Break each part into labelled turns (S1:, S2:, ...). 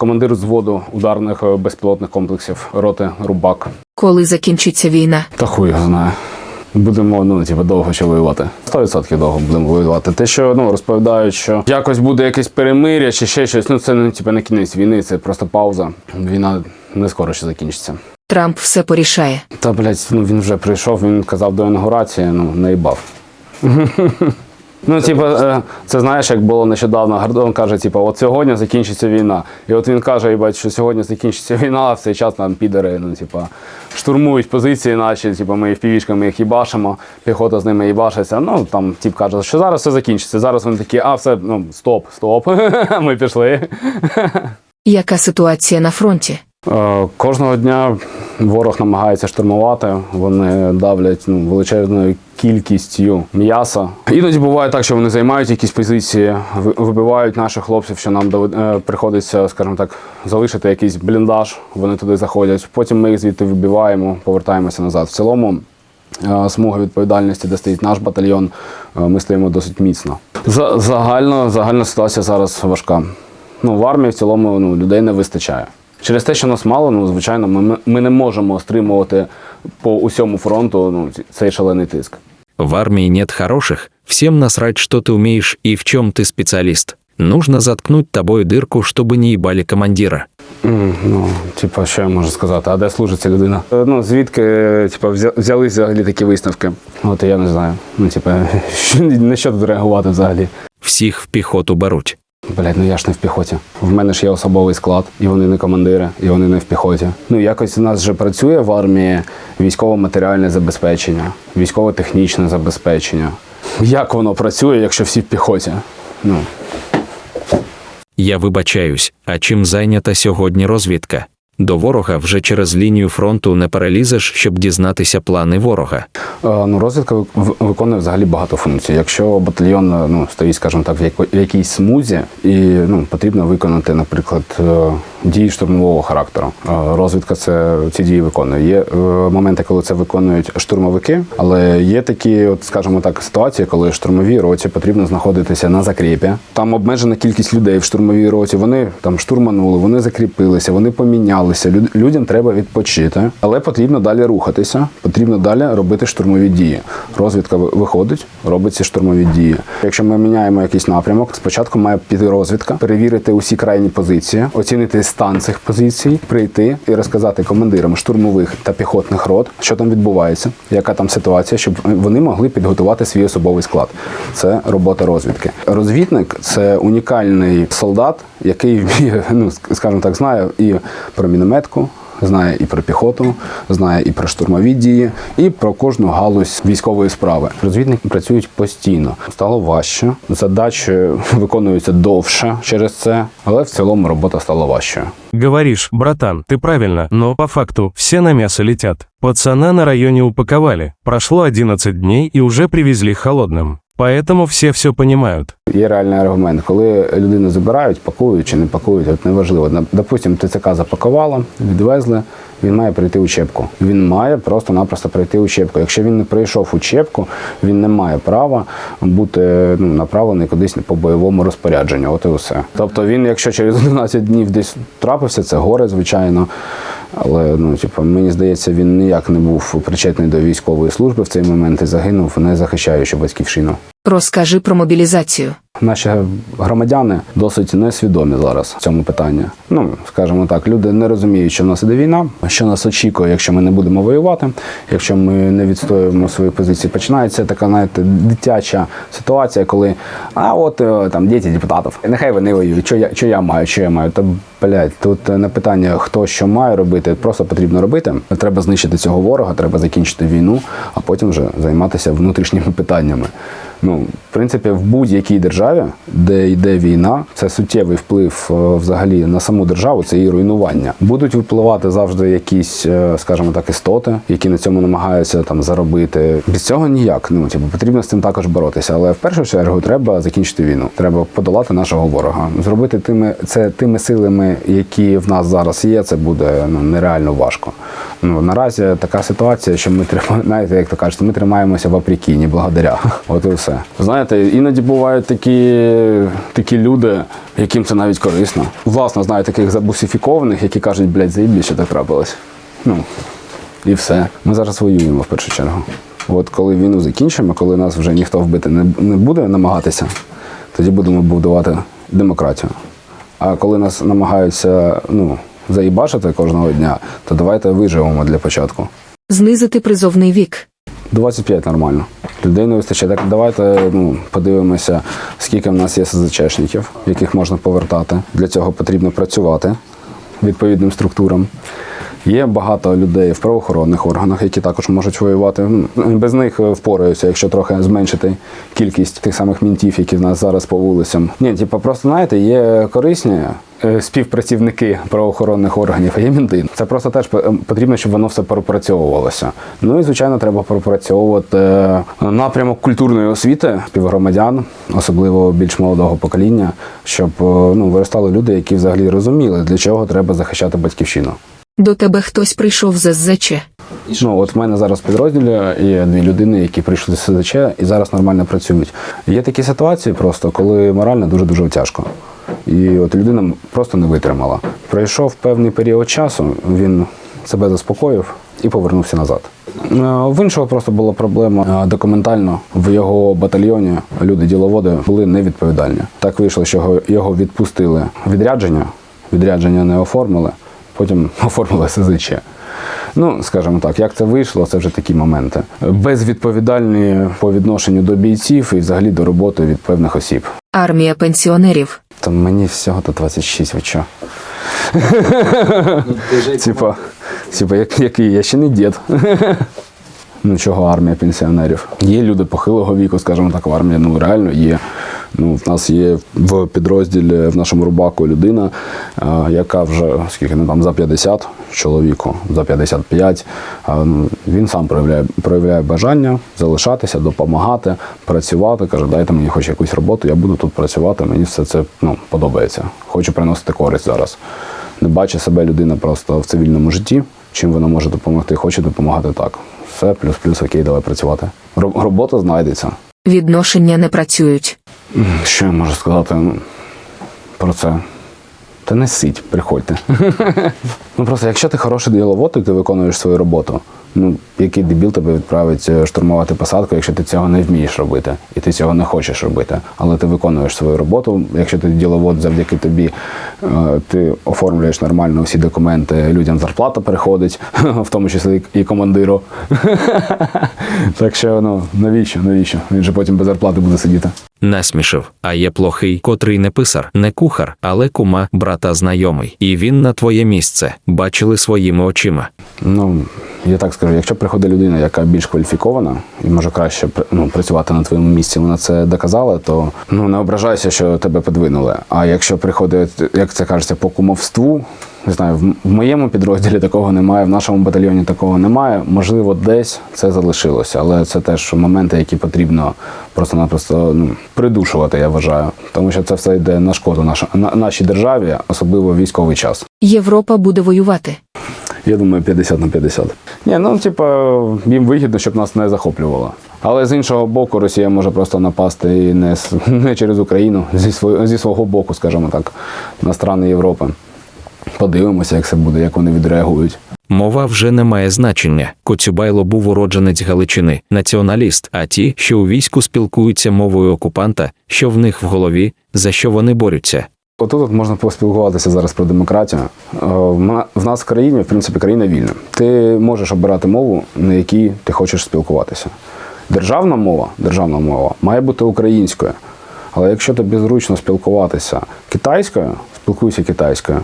S1: Командир взводу ударних е, безпілотних комплексів роти Рубак.
S2: Коли закінчиться війна?
S1: Та хуй його знає. Будемо ну типу, довго ще воювати. 100% довго будемо воювати. Те, що ну розповідають, що якось буде якесь перемиря чи ще щось. Ну це не типу, не кінець війни, це просто пауза. Війна не скоро ще закінчиться.
S2: Трамп все порішає.
S1: Та блядь, ну він вже прийшов, він казав до інаугурації, ну наїбав. Ну, типу, це знаєш, як було нещодавно. Гордон каже, типу, от сьогодні закінчиться війна. І от він каже, їбать, що сьогодні закінчиться війна, а в цей час там підери, ну, типу, штурмують позиції наші, типу, ми впівішками їх їбашимо, піхота з ними їбашиться. Ну, там тип каже, що зараз все закінчиться. Зараз вони такі, а все, ну, стоп, стоп, ми пішли.
S2: Яка ситуація на фронті?
S1: Е, Кожного дня ворог намагається штурмувати. Вони давлять ну, величезною кількістю м'яса. Іноді буває так, що вони займають якісь позиції, вибивають наших хлопців, що нам е, приходиться, скажімо так, залишити якийсь бліндаж. Вони туди заходять. Потім ми їх звідти вибиваємо, повертаємося назад. В цілому. е, Смуга відповідальності, де стоїть наш батальйон, ми стоїмо досить міцно. Загально, загальна ситуація зараз важка. Ну, в армії в цілому ну, людей не вистачає. Через те, що нас мало, ну звичайно, ми, ми не можемо стримувати по усьому фронту ну, ці- цей шалений тиск.
S3: В армии нет хороших, всем насрать, что ты умеешь и в чем ты специалист. Нужно заткнуть тобой дырку, чтобы не ебали командира.
S1: М, Ну, типа, що я можу сказати? А де служить ця людина? Е, Ну, звідки типа, взя- взялись взагалі такі висновки? От я не знаю. Ну, типа, що- на що тут реагувати взагалі?
S3: Всіх в піхоту беруть.
S1: Блять, ну я ж не в піхоті. В мене ж є особовий склад, і вони не командири, і вони не в піхоті. Ну якось у нас вже працює в армії військово-матеріальне забезпечення, військово-технічне забезпечення. Як воно працює, якщо всі в піхоті? Ну
S3: Я вибачаюсь, а чим зайнята сьогодні розвідка? До ворога вже через лінію фронту не перелізеш, щоб дізнатися плани ворога.
S1: Е, Ну, розвідка виконує взагалі багато функцій. Якщо батальйон е, ну, стоїть, скажімо так, в, якійсь смузі, і ну, потрібно виконати, наприклад, е, дії штурмового характеру. Е, Розвідка це ці дії виконує. Є е, моменти, коли це виконують штурмовики, але є такі, от, скажімо так, ситуації, коли штурмовій роті потрібно знаходитися на закріпі. Там обмежена кількість людей в штурмовій роті. Вони там штурманули, вони закріпилися, вони помінялися. Людям треба відпочити, але потрібно далі рухатися. Потрібно далі робити штурмові дії. Розвідка виходить, робить ці штурмові дії. Якщо ми міняємо якийсь напрямок, спочатку має піти розвідка, перевірити усі крайні позиції, оцінити стан цих позицій, прийти і розказати командирам штурмових та піхотних рот, що там відбувається, яка там ситуація, щоб вони могли підготувати свій особовий склад. Це робота розвідки. Розвідник це унікальний солдат, який вміє, ну скажімо так, знає і про мінометку. Знає і про піхоту, знає і про штурмові дії, і про кожну галузь військової справи. Розвідники працюють постійно. Стало важче, задачі виконуються довше через це, але в цілому робота стала важчою.
S4: Говоришь, братан, ты правильно, но по факту все на мясо летят. Пацана на районе упаковали. Прошло 11 дней и уже привезли холодным. Поэтому все все понимают.
S1: Є реальний аргумент, коли людину забирають, пакують чи не пакують, от неважливо. Допустим, ТЦК запакувала, відвезли, він має прийти учебку. Він має просто-напросто прийти учебку. Якщо він не прийшов учебку, він не має права бути ну, направлений кудись по бойовому розпорядженню. От і все. Тобто він, якщо через 11 днів десь трапився, це горе, звичайно. Але ну, типу, мені здається, він ніяк не був причетний до військової служби в цей момент і загинув, не захищаючи батьківщину.
S2: Розкажи про мобілізацію.
S1: Наші громадяни досить несвідомі зараз в цьому питанні. Ну, скажімо так, люди не розуміють, що в нас іде війна, що нас очікує, якщо ми не будемо воювати, якщо ми не відстоюємо свої позиції. Починається така, знаєте, дитяча ситуація, коли а от е, там діти депутатів, нехай вони воюють. Що я, що я маю, що я маю? Та блядь, тут не питання, хто що має робити, просто потрібно робити. Треба знищити цього ворога, треба закінчити війну, а потім вже займатися внутрішніми питаннями. Ну, в принципі, в будь-якій державі, де йде війна, це суттєвий вплив е, взагалі на саму державу, це її руйнування. Будуть випливати завжди якісь, е, скажімо так, істоти, які на цьому намагаються там заробити. Без цього ніяк. Ну типу, потрібно з цим також боротися. Але в першу чергу треба закінчити війну. Треба подолати нашого ворога. Зробити тими це тими силами, які в нас зараз є. Це буде ну нереально важко. Ну наразі така ситуація, що ми тримаємо, знаєте, як то кажуть, ми тримаємося вопреки, не благодаря. От все. Знаєте, іноді бувають такі, такі люди, яким це навіть корисно. Власно, знаю таких забусифікованих, які кажуть, блядь, заїбі, що так трапилось. Ну, і все. Ми зараз воюємо в першу чергу. От коли війну закінчимо, коли нас вже ніхто вбити не, не буде намагатися, тоді будемо будувати демократію. А коли нас намагаються ну, заїбашити кожного дня, то давайте виживемо для початку.
S2: Знизити призовний вік.
S1: 25 нормально. Людей вистачає. Так давайте ну, подивимося, скільки в нас є СЗЧшників, яких можна повертати. Для цього потрібно працювати відповідним структурам. Є багато людей в правоохоронних органах, які також можуть воювати. Ну, Без них е, впораються, якщо трохи зменшити кількість тих самих мінтів, які в нас зараз по вулицям. Ні, типу, просто знаєте, є корисні е, співпрацівники правоохоронних органів, а є мінти. Це просто теж е, потрібно, щоб воно все пропрацьовувалося. Ну і звичайно, треба пропрацьовувати напрямок культурної освіти співгромадян, особливо більш молодого покоління, щоб ну виростали люди, які взагалі розуміли, для чого треба захищати батьківщину.
S2: До тебе хтось прийшов з СЗЧ.
S1: Ну, от в мене зараз в підрозділі є дві людини, які прийшли з СЗЧ і зараз нормально працюють. Є такі ситуації просто, коли морально дуже-дуже тяжко. І от людина просто не витримала. Пройшов певний період часу, він себе заспокоїв і повернувся назад. Е, В іншого просто була проблема е, документально в його батальйоні. Люди діловоди були невідповідальні. Так вийшло, що його відпустили відрядження. Відрядження не оформили, потім оформили СЗЧ. Ну, скажімо так, як це вийшло, це вже такі моменти. Безвідповідальні по відношенню до бійців і взагалі до роботи від певних осіб.
S2: Армія пенсіонерів.
S1: Та мені всього то 26, ви чо? Типа, типа, як, який, я ще не дід. Ну, чого армія пенсіонерів? Є люди похилого віку, скажімо так, в армії. Ну реально є. Ну, в нас є в підрозділі в нашому рубаку людина, а, яка вже скільки ну, там за 50 чоловіку, за 55. А, ну, він сам проявляє, проявляє бажання залишатися, допомагати, працювати. Каже, дайте мені хоч якусь роботу, я буду тут працювати. Мені все це ну, подобається. Хочу приносити користь зараз. Не бачить себе людина просто в цивільному житті. Чим вона може допомогти? Хоче допомагати так. Все, плюс-плюс, окей, давай працювати. Робота знайдеться.
S2: Відношення не працюють.
S1: Що я можу сказати про це? Та не сить, приходьте. ну просто якщо ти хороший діловод, і ти виконуєш свою роботу. Ну, який дебіл тебе відправить е, штурмувати посадку, якщо ти цього не вмієш робити, і ти цього не хочеш робити. Але ти виконуєш свою роботу. Якщо ти діловод, завдяки тобі е, ти оформлюєш нормально всі документи, людям зарплата переходить, в тому числі і командиру. так що ну навіщо? Навіщо? Він же потім без зарплати буде сидіти.
S3: Насмішив, а є плохий, котрий не писар, не кухар, але кума, брата знайомий. І він на твоє місце бачили своїми очима.
S1: Ну, я так скажу, якщо приходить людина, яка більш кваліфікована і може краще ну, працювати на твоєму місці, вона це доказала, то ну не ображайся, що тебе подвинули. А якщо приходить, як це кажеться, по кумовству, не знаю, в, моєму підрозділі такого немає, в нашому батальйоні такого немає. Можливо, десь це залишилося, але це теж моменти, які потрібно просто-напросто ну, придушувати, я вважаю. Тому що це все йде на шкоду наша, на, нашій державі, особливо військовий час.
S2: Європа буде воювати.
S1: Я думаю, 50 на 50. Ні, ну типа їм вигідно, щоб нас не захоплювало. Але з іншого боку, Росія може просто напасти і не, не через Україну, зі, свого, зі свого боку, скажімо так, на страни Європи. Подивимося, як це буде, як вони відреагують.
S3: Мова вже не має значення. Коцюбайло був уродженець Галичини, націоналіст, а ті, що у війську спілкуються мовою окупанта, що в них в голові, за що вони борються.
S1: Отут от можна поспілкуватися зараз про демократію. Е, в нас в країні, в принципі, країна вільна. Ти можеш обирати мову, на якій ти хочеш спілкуватися. Державна мова, державна мова має бути українською. Але якщо тобі зручно спілкуватися китайською, спілкуйся китайською.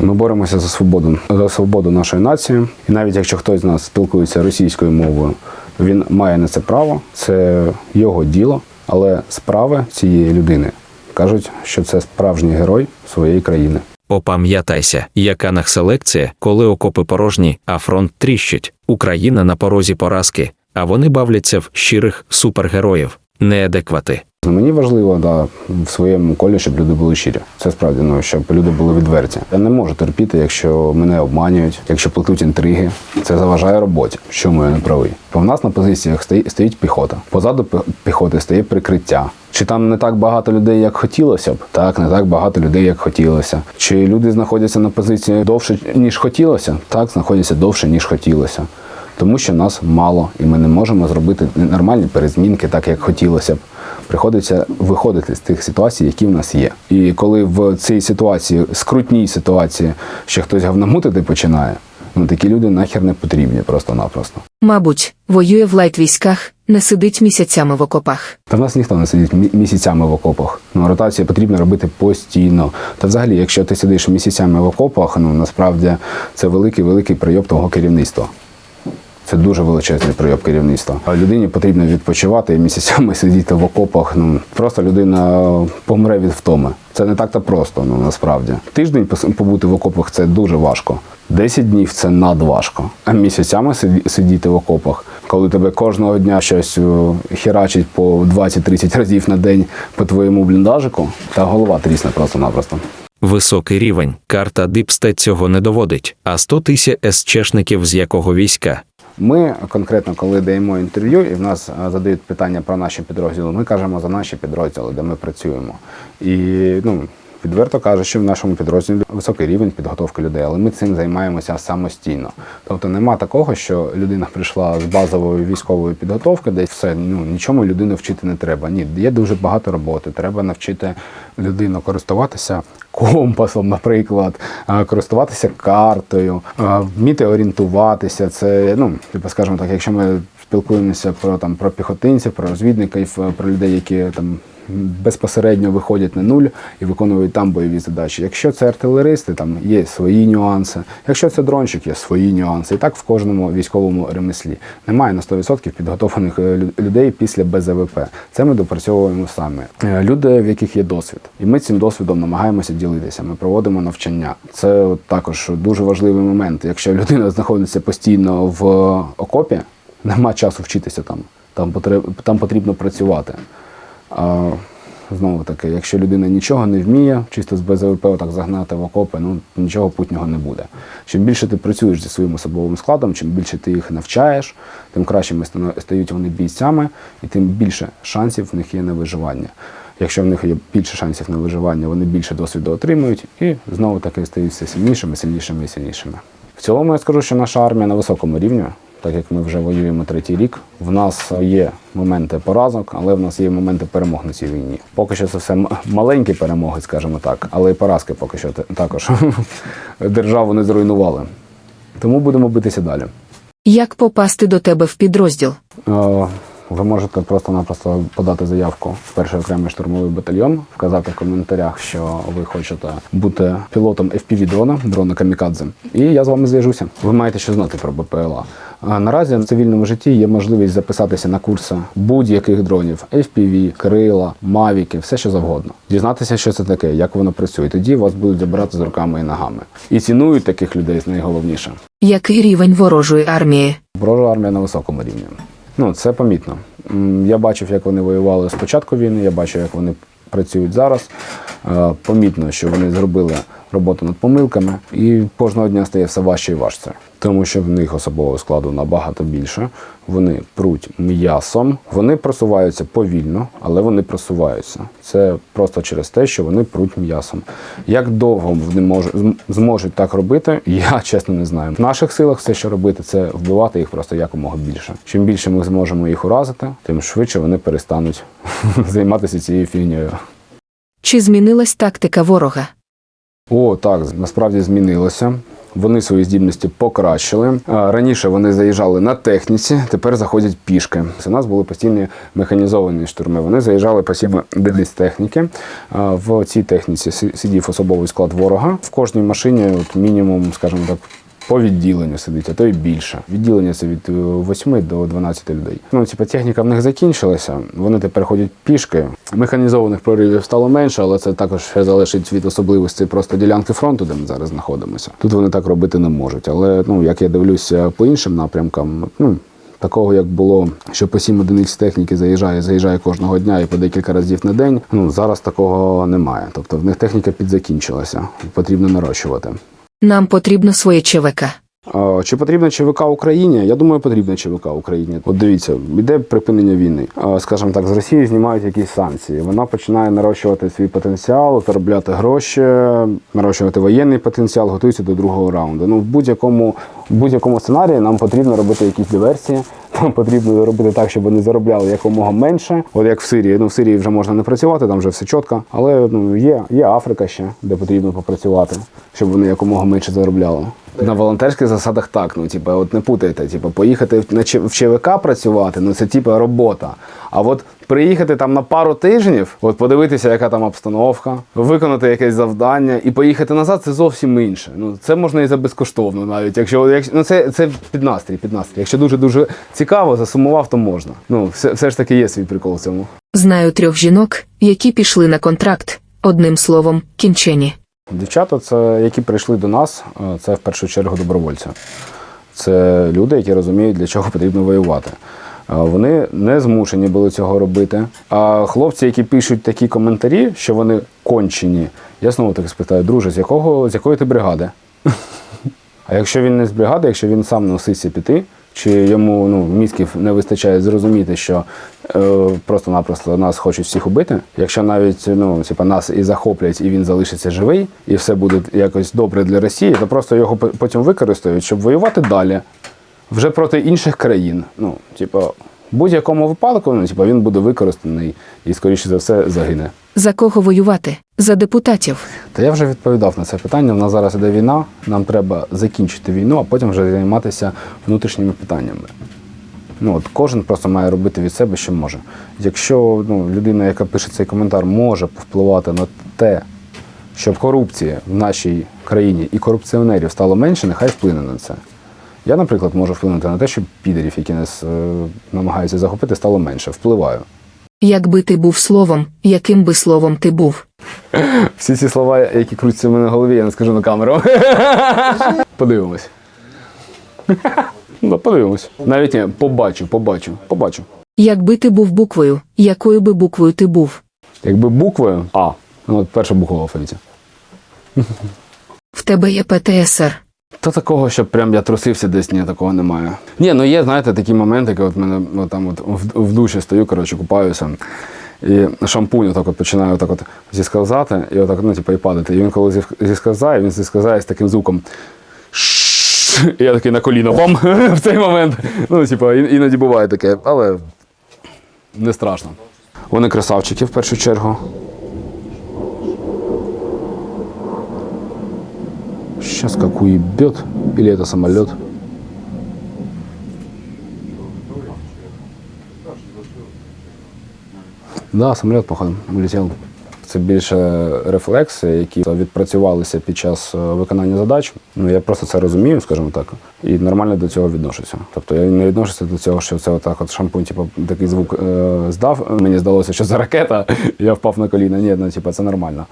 S1: Ми боремося за свободу, за свободу нашої нації. І навіть якщо хтось з нас спілкується російською мовою, він має на це право, це його діло, але справи цієї людини кажуть, що це справжній герой своєї країни.
S3: Опам'ятайся, яка нах селекція, коли окопи порожні, а фронт тріщить. Україна на порозі поразки, а вони бавляться в щирих супергероїв. неадеквати.
S1: Мені важливо да, в своєму колі, щоб люди були щирі. Це справді, ну щоб люди були відверті. Я не можу терпіти, якщо мене обманюють, якщо плетуть інтриги. Це заважає роботі. Чому я не правий? Бо в нас на позиціях стоїть, піхота. Позаду пі- піхоти стоїть прикриття. Чи там не так багато людей, як хотілося б? Так, не так багато людей, як хотілося. Чи люди знаходяться на позиції довше, ніж хотілося? Так, знаходяться довше, ніж хотілося. Тому що нас мало, і ми не можемо зробити нормальні перезмінки, так як хотілося б. Приходиться виходити з тих ситуацій, які в нас є. І коли в цій ситуації, скрутній ситуації, ще хтось говномутити починає, ну такі люди нахер не потрібні просто-напросто.
S2: Мабуть, воює в лайт військах, не сидить місяцями в окопах.
S1: Та в нас ніхто не сидить місяцями в окопах. Ну, ротацію потрібно робити постійно. Та взагалі, якщо ти сидиш місяцями в окопах, ну насправді це великий великий прийом того керівництва. Це дуже величезний прийом керівництва. А людині потрібно відпочивати і місяцями сидіти в окопах. Ну просто людина помре від втоми. Це не так-то просто, ну насправді. Тиждень побути в окопах це дуже важко. Десять днів це надважко. А місяцями сидіти в окопах, коли тебе кожного дня щось о, херачить по 20-30 разів на день по твоєму бліндажику, та голова трісне просто-напросто.
S3: Високий рівень. Карта Дипстет цього не доводить. А 100 тисяч СЧшників з якого війська?
S1: Ми конкретно, коли даємо інтерв'ю, і в нас задають питання про наші підрозділи, ми кажемо за наші підрозділи, де ми працюємо. І ну. Відверто кажучи, в нашому підрозділі високий рівень підготовки людей, але ми цим займаємося самостійно. Тобто нема такого, що людина прийшла з базової військової підготовки, де все ну нічому людину вчити не треба. Ні, є дуже багато роботи. Треба навчити людину користуватися компасом, наприклад, користуватися картою, вміти орієнтуватися. Це ну, типу, скажімо так, якщо ми спілкуємося про там про піхотинців, про розвідників, е, про людей, які там безпосередньо виходять на нуль і виконують там бойові задачі. Якщо це артилеристи, там є свої нюанси. Якщо це дронщик, є свої нюанси. І так в кожному військовому ремеслі немає на 100% підготовлених е, людей після БЗВП. Це ми допрацьовуємо самі. Е, Люди, в яких є досвід, і ми цим досвідом намагаємося ділитися. Ми проводимо навчання. Це от також дуже важливий момент. Якщо людина знаходиться постійно в окопі, нема часу вчитися там. Там потрібно працювати. А, знову таки, якщо людина нічого не вміє, чисто з БЗВП так загнати в окопи, ну нічого путнього не буде. Чим більше ти працюєш зі своїм особовим складом, чим більше ти їх навчаєш, тим кращими стають вони бійцями, і тим більше шансів в них є на виживання. Якщо в них є більше шансів на виживання, вони більше досвіду отримують і знову таки стають все сильнішими, сильнішими і сильнішими. В цілому я скажу, що наша армія на високому рівні, так як ми вже воюємо третій рік. В нас є моменти поразок, але в нас є моменти перемог на цій війні. Поки що це все маленькі перемоги, скажімо так, але і поразки поки що також державу не зруйнували. Тому будемо битися далі.
S2: Як попасти до тебе в підрозділ?
S1: Е, Ви можете просто-напросто подати заявку в перший окремий штурмовий батальйон, вказати в коментарях, що ви хочете бути пілотом FPV дрона, дрона Камікадзе, і я з вами зв'яжуся. Ви маєте що знати про БПЛА. Наразі в цивільному житті є можливість записатися на курси будь-яких дронів: FPV, крила, мавіки, все що завгодно. Дізнатися, що це таке, як воно працює. Тоді вас будуть забирати з руками і ногами. І цінують таких людей найголовніше.
S2: Який рівень ворожої армії?
S1: Ворожа армія на високому рівні. Ну, це помітно. Я бачив, як вони воювали з початку війни, я бачив, як вони працюють зараз. Е, Помітно, що вони зробили роботу над помилками, і кожного дня стає все важче і важче. Тому що в них особового складу набагато більше. Вони пруть м'ясом, вони просуваються повільно, але вони просуваються. Це просто через те, що вони пруть м'ясом. Як довго вони мож- зм- зможуть так робити, я чесно не знаю. В наших силах все, що робити, це вбивати їх просто якомога більше. Чим більше ми зможемо їх уразити, тим швидше вони перестануть займатися цією фігнею.
S2: Чи змінилась тактика ворога?
S1: О, так, насправді змінилося. Вони свої здібності покращили. Раніше вони заїжджали на техніці, тепер заходять пішки. У нас були постійні механізовані штурми. Вони заїжджали постійно одиниць техніки. В цій техніці си- сидів особовий склад ворога. В кожній машині от мінімум, скажімо так. По відділенню сидить, а то й більше. Відділення це від е, 8 до 12 людей. Ну, типу, техніка в них закінчилася. Вони тепер ходять пішки. Механізованих проривів стало менше, але це також ще залежить від особливостей просто ділянки фронту, де ми зараз знаходимося. Тут вони так робити не можуть. Але ну, як я дивлюся по іншим напрямкам, ну такого, як було, що по сім одиниць техніки заїжджає, заїжджає кожного дня і по декілька разів на день. Ну зараз такого немає. Тобто в них техніка підзакінчилася, потрібно нарощувати.
S2: Нам потрібно своє ЧВК.
S1: Чи потрібна ЧВК Україні? Я думаю, потрібна ЧВК Україні. От дивіться, йде припинення війни. А, Скажімо так, з Росії знімають якісь санкції. Вона починає нарощувати свій потенціал, заробляти гроші, нарощувати воєнний потенціал, готується до другого раунду. Ну, в будь-якому будь-якому сценарії нам потрібно робити якісь диверсії. Нам потрібно робити так, щоб вони заробляли якомога менше. От як в Сирії. Ну в Сирії вже можна не працювати, там вже все чітко. Але ну є, є Африка ще, де потрібно попрацювати, щоб вони якомога менше заробляли. На волонтерських засадах так, ну типу, от не путайте, типу, поїхати в ЧВК працювати, ну це типу робота. А от приїхати там на пару тижнів, от подивитися, яка там обстановка, виконати якесь завдання і поїхати назад, це зовсім інше. Ну це можна і за безкоштовно, навіть якщо, якщо ну це, це під настрій, під настрій. Якщо дуже дуже цікаво, засумував, то можна. Ну, все, все ж таки є свій прикол в цьому.
S2: Знаю трьох жінок, які пішли на контракт. Одним словом, кінчені.
S1: Дівчата, це які прийшли до нас, е, це в першу чергу добровольці. Це люди, які розуміють, для чого потрібно воювати. Вони не змушені були цього робити. А хлопці, які пишуть такі коментарі, що вони кончені, я знову таки спитаю, друже, з якого з якої ти бригади? А якщо він не з бригади, якщо він сам носиться піти, чи йому ну, мізків не вистачає зрозуміти, що е, просто-напросто нас хочуть всіх убити, якщо навіть ну, типа, нас і захоплять, і він залишиться живий, і все буде якось добре для Росії, то просто його потім використають, щоб воювати далі, вже проти інших країн. Ну, типа, в будь-якому випадку, ну, типа, він буде використаний і, скоріше за все, загине.
S2: За кого воювати? За депутатів.
S1: Та я вже відповідав на це питання. У нас зараз іде війна. Нам треба закінчити війну, а потім вже займатися внутрішніми питаннями. Ну, от кожен просто має робити від себе, що може. Якщо ну, людина, яка пише цей коментар, може повпливати на те, щоб корупції в нашій країні і корупціонерів стало менше, нехай вплине на це. Я, наприклад, можу вплинути на те, щоб підерів, які нас е, намагаються захопити, стало менше. Впливаю.
S2: Якби ти був словом, яким би словом ти був?
S1: Всі ці слова, які крутяться в мене в голові, я не скажу на камеру. Подивимось. Ну, подивимось. Навіть ні, побачу, побачу, побачу.
S2: Якби ти був буквою, якою би буквою ти був?
S1: Якби буквою А, ну от перша буква в алфавіті.
S2: В тебе є ПТСР.
S1: Та такого, щоб прям я трусився десь, ні, такого немає. Ні, ну є, знаєте, такі моменти, коли от мене от там от в, в душі стою, коротше, купаюся. І шампунь отак от починаю отак от зісказати, і отак, ну, типу, і падати. І він коли зі- зісказає, він зісказає з таким звуком. І я такий на коліно бам в цей момент. Ну, типу, іноді буває таке, але не страшно. Вони красавчики в першу чергу. Сейчас как уебет. Или это самолет? Да, самоліт, походу, улетів. Це більше рефлекси, які відпрацювалися під час е, виконання задач. Ну я просто це розумію, скажімо так, і нормально до цього відношуся. Тобто я не відношуся до цього, що це отак, от шампунь, типу, такий звук е, здав. Мені здалося, що це ракета, я впав на коліна. Ні, ну типу, це нормально.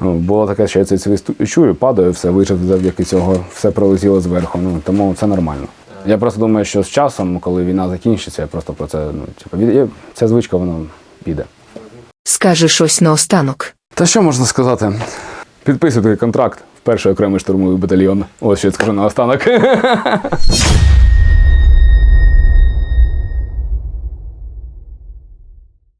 S1: Ну, було таке, що я цей свист чую, падаю, все вижив завдяки цього, все пролетіло зверху. Ну тому це нормально. Я просто думаю, що з часом, коли війна закінчиться, я просто про це ну, типу, від... ця звичка вона піде.
S2: Скажи щось наостанок.
S1: Та що можна сказати? Підписуйте контракт в перший окремий штурмовий батальйон. Ось що я скажу наостанок.